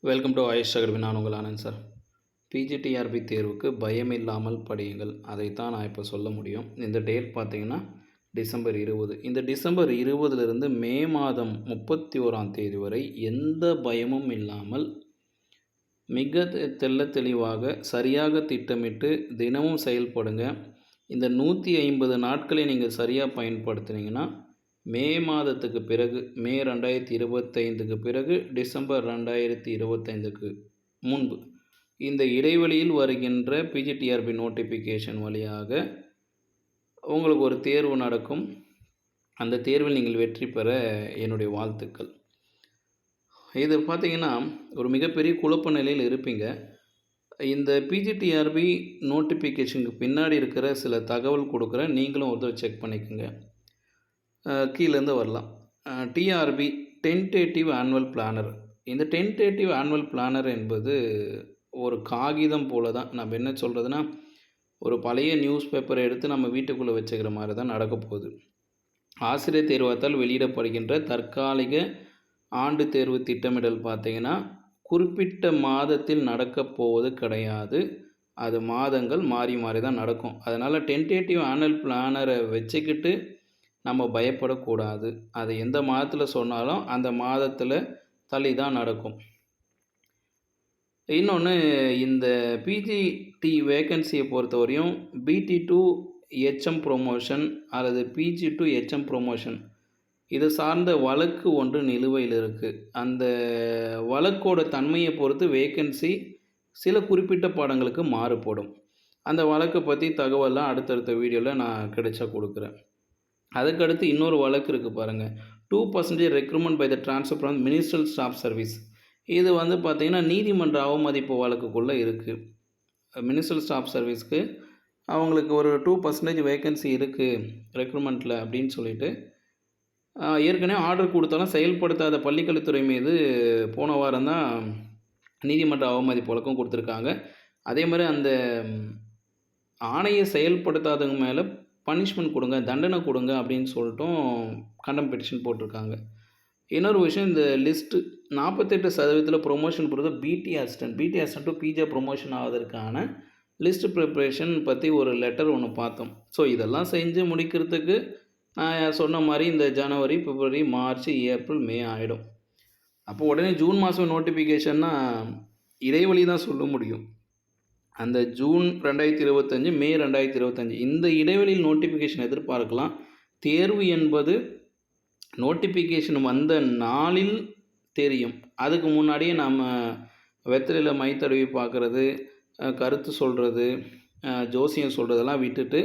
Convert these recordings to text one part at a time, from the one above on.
Welcome to AYUSH அகர்வி நான் உங்கள் Anand sir. PGTRB தேர்வுக்கு பயம் இல்லாமல் படியுங்கள். அதைத்தான் நான் இப்போ சொல்ல முடியும். இந்த டேட் பார்த்தீங்கன்னா டிசம்பர் இருபது. இந்த டிசம்பர் இருபதுலேருந்து மே மாதம் முப்பத்தி ஓராம் தேதி வரை எந்த பயமும் இல்லாமல் மிக தெ- தெளிவாக சரியாக திட்டமிட்டு தினமும் செயல்படுங்க. இந்த நூற்றி ஐம்பது நாட்களை நீங்கள் சரியாக பயன்படுத்துனீங்கன்னா மே மாதத்துக்கு பிறகு மே ரெண்டாயிரத்தி இருபத்தைந்துக்கு பிறகு டிசம்பர் ரெண்டாயிரத்தி இருபத்தைந்துக்கு முன்பு. இந்த இடைவெளியில் வருகின்ற பிஜிடிஆர்பி நோட்டிஃபிகேஷன் வழியாக உங்களுக்கு ஒரு தேர்வு நடக்கும். அந்த தேர்வில் நீங்கள் வெற்றி பெற என்னுடைய வாழ்த்துக்கள். இது பார்த்தீங்கன்னா ஒரு மிகப்பெரிய குழப்ப நிலையில் இருப்பீங்க. இந்த பிஜிடிஆர்பி நோட்டிஃபிகேஷனுக்கு பின்னாடி இருக்கிற சில தகவல் கொடுக்குறேன். நீங்களும் ஒரு தடவை செக் பண்ணிக்கோங்க. கீழேருந்து வரலாம். டிஆர்பி டென்டேட்டிவ் ஆனுவல் பிளானர் இந்த டென்டேட்டிவ் ஆனுவல் பிளானர் என்பது ஒரு காகிதம் போல தான் நம்ம என்ன சொல்கிறதுனா ஒரு பழைய நியூஸ் பேப்பரை எடுத்து நம்ம வீட்டுக்குள்ளே வச்சுக்கிற மாதிரி தான் நடக்க போகுது. ஆசிரியர் தேர்வத்தால் வெளியிடப்படுகின்ற தற்காலிக ஆண்டு தேர்வு திட்டமிடல் பார்த்திங்கன்னா குறிப்பிட்ட மாதத்தில் நடக்கப் போவது கிடையாது. அது மாதங்கள் மாறி மாறி தான் நடக்கும். அதனால் டென்டேட்டிவ் ஆனுவல் பிளானரை வச்சுக்கிட்டு நம்ம பயப்படக்கூடாது. அது எந்த மாதத்தில் சொன்னாலும் அந்த மாதத்தில் தள்ளி தான் நடக்கும். இன்னொன்று இந்த பிஜிடி வேக்கன்சியை பொறுத்தவரையும் பிடி டு ஹெச்எம் ப்ரொமோஷன் அல்லது பிஜி டு ஹெச்எம் ப்ரொமோஷன் இது சார்ந்த வழக்கு ஒன்று நிலுவையில் இருக்குது அந்த வழக்கோட தன்மையை பொறுத்து வேக்கன்சி சில குறிப்பிட்ட பாடங்களுக்கு மாறுபடும். அந்த வழக்கை பற்றி தகவலாம் அடுத்தடுத்த வீடியோவில் நான் கிடைச்சா கொடுக்குறேன். அதுக்கடுத்து இன்னொரு வழக்கு இருக்குது பாருங்கள் two percentage recruitment by the transfer from ministerial staff service இது வந்து பார்த்திங்கன்னா நீதிமன்ற அவமதிப்பு வழக்குக்குள்ளே இருக்குது மினிஸ்ட்ரல் ஸ்டாஃப் சர்வீஸ்க்கு அவங்களுக்கு ஒரு டூ பர்சன்டேஜ் வேகன்சி இருக்குது ரெக்ரூட்மெண்ட்டில் அப்படின்னு சொல்லிட்டு ஏற்கனவே ஆர்டர் கொடுத்தாலும் செயல்படுத்தாத பள்ளிக்கல்வித்துறை மீது போன வாரம் தான் நீதிமன்ற அவமதிப்பு வழக்கம் கொடுத்துருக்காங்க. அதே மாதிரி அந்த ஆணையை செயல்படுத்தாதவங்க மேலே பனிஷ்மெண்ட் கொடுங்க தண்டனை கொடுங்க அப்படின்னு சொல்லிட்டும் கண்டம் பெட்டிஷன் போட்டிருக்காங்க. இன்னொரு விஷயம் இந்த லிஸ்ட்டு நாற்பத்தெட்டு சதவீதத்தில் ப்ரொமோஷன் பொறுத்த PT assistant PT assistant to PJ promotion ஆவதற்கான list preparation பற்றி ஒரு லெட்டர் ஒன்று பார்த்தோம். ஸோ இதெல்லாம் செஞ்சு முடிக்கிறதுக்கு நான் சொன்ன மாதிரி இந்த ஜனவரி பிப்ரவரி மார்ச் ஏப்ரல் மே ஆகிடும் அப்போ உடனே ஜூன் மாதம் நோட்டிஃபிகேஷன்னா இடைவெளி தான் சொல்ல முடியும். அந்த ஜூன் ரெண்டாயிரத்தி இருபத்தஞ்சி மே ரெண்டாயிரத்தி இருபத்தஞ்சி இந்த இடைவெளியில் நோட்டிஃபிகேஷன் எதிர்பார்க்கலாம். தேர்வு என்பது நோட்டிஃபிகேஷன் வந்த நாளில் தெரியும். அதுக்கு முன்னாடியே நம்ம வெத்தலையில் மை தடவி பார்க்குறது கருத்து சொல்கிறது ஜோசியம் சொல்கிறதெல்லாம் விட்டுட்டு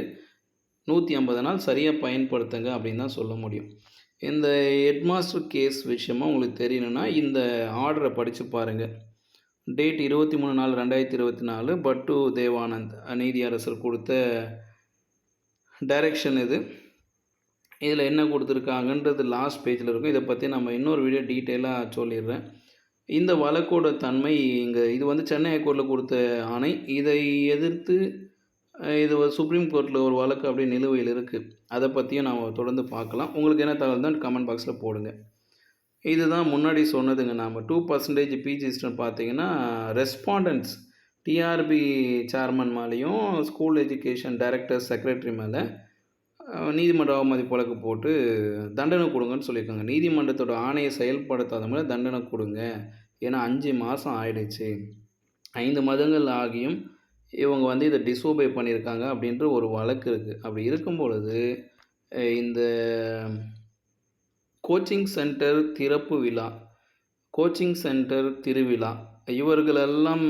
நூற்றி ஐம்பது நாள் சரியாக பயன்படுத்துங்க அப்படின்னு தான் சொல்ல முடியும். இந்த ஹெட்மாஸ்டர் கேஸ் விஷயமாக உங்களுக்கு தெரியணும்னா இந்த ஆர்டரை படித்து பாருங்கள் டேட் இருபத்தி மூணு நாலு ரெண்டாயிரத்தி இருபத்தி நாலு பட்டு தேவானந்த் நீதியரசர் கொடுத்த டைரக்ஷன் இது இதில் என்ன கொடுத்துருக்காங்கன்றது லாஸ்ட் பேஜில் இருக்கும். இதை பற்றி நம்ம இன்னொரு வீடியோ டீட்டெயிலாக சொல்லிடுறேன். இந்த வழக்கோட தன்மை இங்கே இது வந்து சென்னை ஹைகோர்ட்டில் கொடுத்த ஆணை. இதை எதிர்த்து இது ஒரு சுப்ரீம் கோர்ட்டில் ஒரு வழக்கு அப்படியே நிலுவையில் இருக்குது அதை பற்றியும் நாம் தொடர்ந்து பார்க்கலாம். உங்களுக்கு என்ன தகவல் தான் கமெண்ட் பாக்ஸில் போடுங்க. இதுதான் முன்னாடி சொன்னதுங்க. நாம் டூ பர்சன்டேஜ் பிஜி ஸ்டூடெண்ட் பார்த்தீங்கன்னா ரெஸ்பாண்டன்ஸ் டிஆர்பி சேர்மன் மேலேயும் ஸ்கூல் எஜுகேஷன் டைரக்டர் செக்ரட்டரி மேலே நீதிமன்ற அவமதி வழக்கு போட்டு தண்டனை கொடுங்கன்னு சொல்லியிருக்காங்க. நீதிமன்றத்தோட ஆணையை செயல்படுத்தாத மாதிரி தண்டனை கொடுங்க. ஏன்னா அஞ்சு மாதம் ஆயிடுச்சு. ஐந்து மாதங்கள் ஆகியும் இவங்க வந்து இதை டிசோபே பண்ணியிருக்காங்க அப்படின்ற ஒரு வழக்கு இருக்குது அப்படி இருக்கும் பொழுது இந்த கோச்சிங் சென்டர் திறப்பு விழா. கோச்சிங் சென்டர் திருவிழா. இவர்களெல்லாம்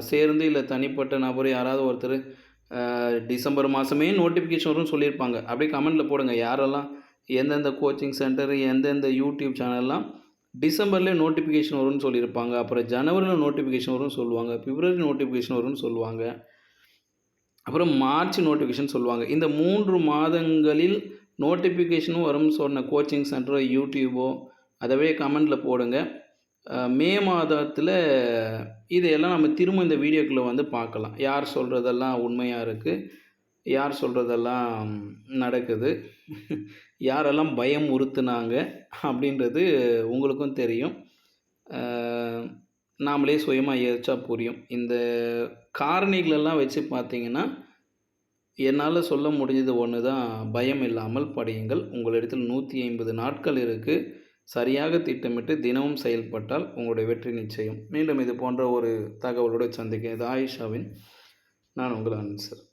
சேர்ந்து இல்லை தனிப்பட்ட நபர் யாராவது ஒருத்தர் டிசம்பர் மாதமே நோட்டிஃபிகேஷன் வரும்னு சொல்லியிருப்பாங்க. அப்படியே கமெண்டில் போடுங்க. யாரெல்லாம் எந்தெந்த கோச்சிங் சென்டர் எந்தெந்த யூடியூப் சேனல்லாம் டிசம்பர்லேயே நோட்டிஃபிகேஷன் வரும்னு சொல்லியிருப்பாங்க. அப்புறம் ஜனவரியில் நோட்டிஃபிகேஷன் வரும்னு சொல்லுவாங்க. பிப்ரவரி நோட்டிஃபிகேஷன் வரும்னு சொல்லுவாங்க. அப்புறம் மார்ச் நோட்டிஃபிகேஷன் சொல்லுவாங்க. இந்த மூன்று மாதங்களில் நோட்டிஃபிகேஷனும் வரும்னு சொன்ன கோச்சிங் சென்டரோ யூடியூபோ அதவே கமெண்டில் போடுங்க. மே மாதத்தில் இதையெல்லாம் நம்ம திரும்ப இந்த வீடியோக்குள்ளே வந்து பார்க்கலாம். யார் சொல்கிறதெல்லாம் உண்மையாக இருக்குது யார் சொல்கிறதெல்லாம் நடக்குது? யாரெல்லாம் பயம் உறுத்துனாங்க? அப்படின்றது உங்களுக்கும் தெரியும். நாமளே சுயமாக யோசிச்சா புரியும். இந்த காரணிகளெல்லாம் வச்சு பார்த்தீங்கன்னா என்னால் சொல்ல முடிஞ்சது ஒன்று தான் பயம் இல்லாமல் படியுங்கள். உங்களிடத்தில் நூற்றி ஐம்பது நாட்கள் இருக்குது சரியாக திட்டமிட்டு தினமும் செயல்பட்டால் உங்களுடைய வெற்றி நிச்சயம். மீண்டும் இது போன்ற ஒரு தகவலோடு சந்திக்க இது ஆயிஷாவின். நான் உங்கள் ஆனந்த் சார்.